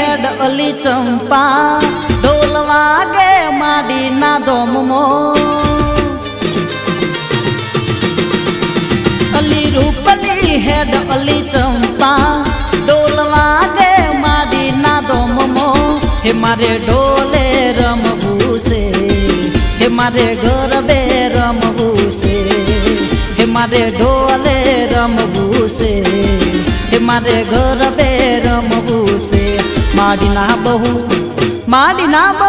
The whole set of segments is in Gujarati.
હેડ અલી ચંપા, ઢોલ વાગે માડીના ધોમમો અલી રૂપલી હેડ અલી ચંપા, ઢોલ વાગે માડીના ધોમમો હે મારે ઢોલે રમવું છે, હે મારે ગરબે રમવું છે, હે મારે ઢોલે રમવું છે, હે મારે છે માડીના બહુ માડીના બહુ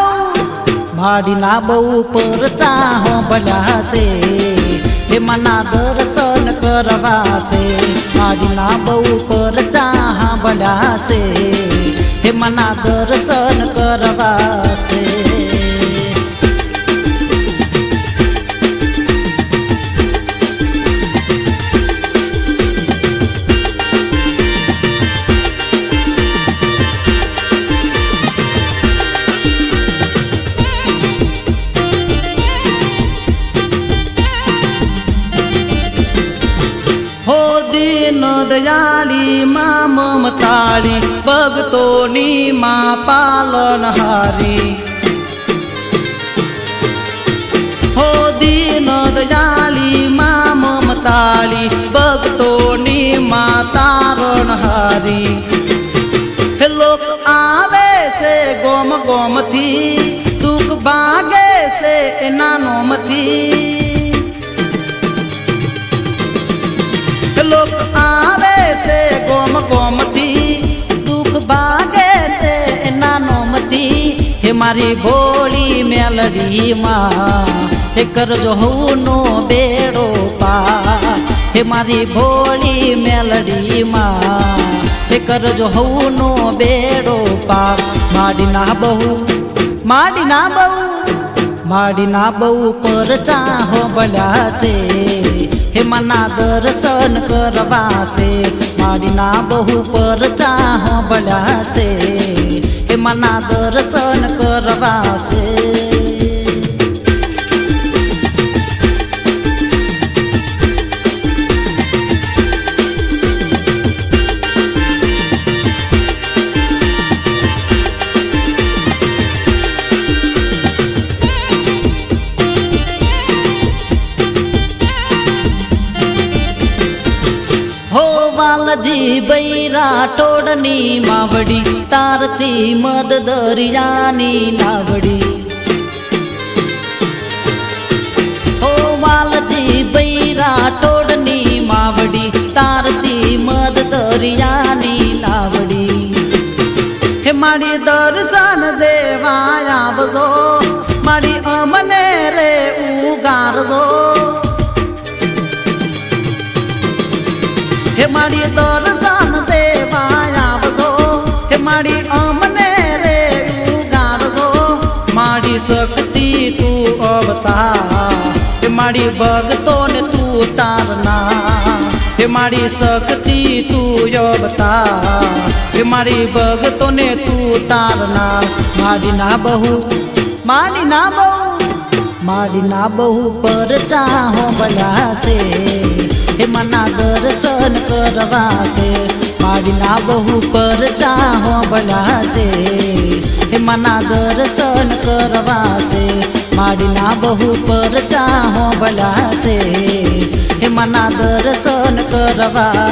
માડીના બહુ પર ચાહો ભલ્યા છે હે મના દર્શન કરવા છે માડીના બહુ પર ચાહ ભલ્યા છે હે મના દર્શન દયાળી મા મમતાળી ભગતોની મા પાલનહારી હો દીન દયાળી મા મમતાળી ભગતોની મા તારણહારી લોક આવે છે ગોમ ગોમથી, દુઃખ ભાગે છે એના નોમથી. મારી ભોળી મેલડીમાં, હે કરજો હું બેડો પા હે મારી ભોળી મેલડીમાં, હે કરજો હું બેડો પા માડીના બહુ માડીના બહુ માડીના બહુ પર ચાહો બળાશે હે મના દર્શન કરવાશે, માડીના બહુ પર ચાહો બળ્યા હે મના દર્શન કરવા છે વાલજી બૈરા ટોડની માવડી, તારથી મદ દરિયાની નાવડી. હો વાલજી બૈરા ટોડની માવડી, તારથી મદ દરિયાની નાવડી. હે મારી દર્શન દેવા આવજો, મારી અમને રે ઉગારજો. હે મારી દર્શન દેવા આવજો, હે મારી અમને રે ઉગારજો મારી શક્તિ તું અવતા હે મારી ને તું તારના હે મારી શક્તિ તું અવતા હે મારી ભક્તોને તું તારના મારી ના બહુ, મારી ના બહુ, મારી ના બહુ પર ચાહો બળ્યા છે. હે મના દર્શન કરવા છે મારી ના બહુ પર ચાહો બળ્યા છે હે મના દર્શન કરવા છે મારી ના બહુ પર ચાહો બળ્યા છે હે મના દર્શન કરવા